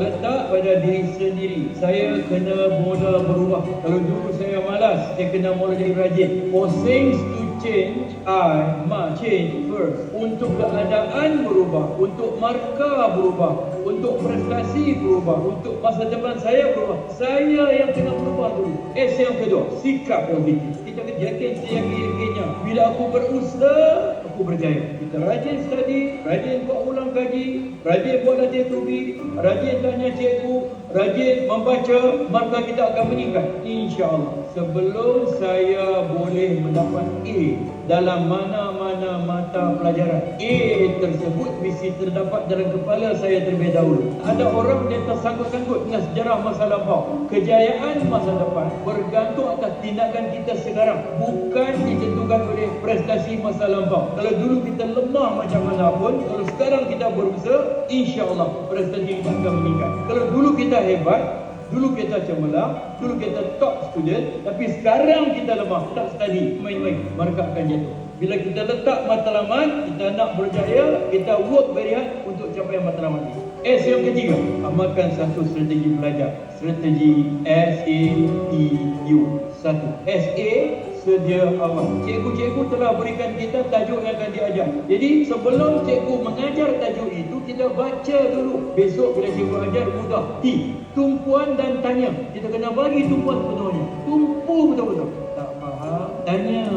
Letak pada diri sendiri. Saya kena mula berubah. Kalau dulu saya malas Saya kena mula jadi rajin. For things to change I must change first. Untuk keadaan berubah Untuk markah berubah Untuk prestasi berubah Untuk masa depan saya berubah. Saya yang kena berubah dulu. S yang kedua Sikap positif Kita kena yakin seyakin-yakinnya Bila aku berusaha Aku berjaya. Kita rajin study Rajin buat ulang kaji Rajin buat latihan tubi Rajin tanya cikgu Rajin membaca Maka kita akan meningkat InsyaAllah. Sebelum saya boleh mendapat A Dalam mana-mana mata pelajaran. A tersebut mesti terdapat dalam kepala saya terlebih dahulu. Ada orang yang tersangkut-sangkut dengan sejarah masa lampau. Kejayaan masa depan Bergantung atas tindakan kita sekarang. Bukan ditentukan oleh prestasi masa lampau. Kalau dulu kita lemah macam mana pun Kalau sekarang kita berusaha InsyaAllah prestasi kita akan meningkat. Kalau dulu kita hebat Dulu kita cemerlang, dulu kita top student Tapi sekarang kita lemah, tak study, main-main Markah akan jatuh Bila kita letak matlamat, kita nak berjaya Kita work very hard untuk capai matlamat ini S yang ketiga, amalkan satu strategi belajar Strategi S-A-T-U Satu, S-A sedia awal. Cikgu-cikgu telah berikan kita tajuk yang akan diajar. Jadi sebelum cikgu mengajar tajuk itu, kita baca dulu. Besok bila cikgu ajar mudah. T. Tumpuan dan tanya. Kita kena bagi tumpuan sepenuhnya. Tumpu betul-betul. Tak faham? Tanya.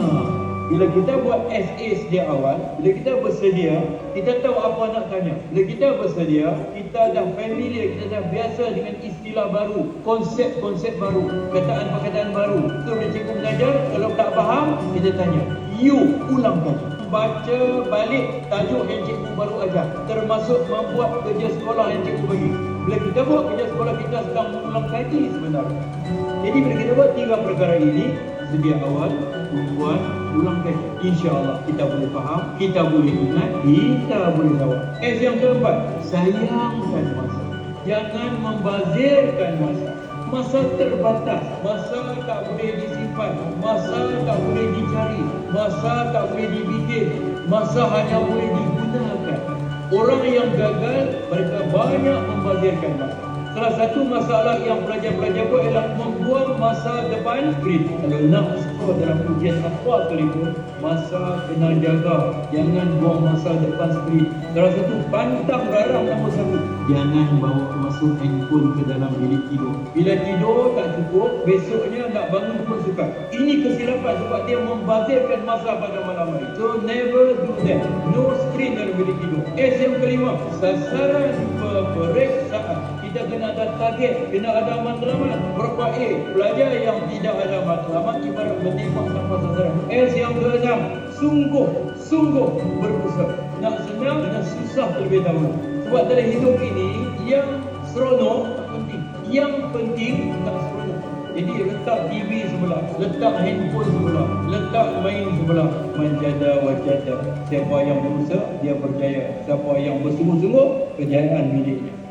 Bila kita buat SA sejak awal, bila kita bersedia, kita tahu apa nak tanya. Bila kita bersedia, kita dah familiar, kita dah biasa dengan istilah baru, konsep-konsep baru, perkataan-perkataan baru. So, bila cikgu mengajar, kalau tak faham, kita tanya. You ulang kaji. Baca balik tajuk yang cikgu baru ajar. Termasuk membuat kerja sekolah yang cikgu bagi. Bila kita buat kerja sekolah, kita sedang mengulang kaji sebenarnya. Jadi bila kita buat tiga perkara ini, sedia awal, tumpuan, ulang kaji. InsyaAllah kita boleh faham, kita boleh ingat, kita boleh jawab. S yang keempat, sayangkan masa. Jangan membazirkan masa. Masa terbatas, masa tak boleh disimpan, masa tak boleh dicari, masa tak boleh dibikin, masa hanya boleh digunakan. Orang yang gagal, mereka banyak membazirkan masa. Salah satu masalah yang pelajar-pelajar buat ialah membuang masa depan kredit. Kalau nak skor dalam ujian apa sekalipun, masa kena jaga. Jangan buang masa depan skrin. Salah satu pantang garam nombor satu. Jangan bawa masuk handphone ke dalam bilik tidur. Bila tidur tak cukup, besoknya nak bangun pun sukar. Ini kesilapan sebab dia membazirkan masa pada malam hari. So never do that. No screen dalam bilik tidur. S yang kelima, sasaran peperiksaan. Kita kena ada target, kena ada matlamat. Berapa A? Pelajar yang tidak ada matlamat ibarat menembak tanpa sasaran. S yang keenam, sungguh, sungguh berusaha. Nak senang, kena susah terlebih dahulu. Sebab dalam hidup ini, yang seronok tak penting. Yang penting tak seronok. Jadi letak TV sebelah, letak handphone sebelah, letak main sebelah. Manjada wajada. Siapa yang berusaha, dia berjaya. Siapa yang bersungguh-sungguh, kejayaan miliknya.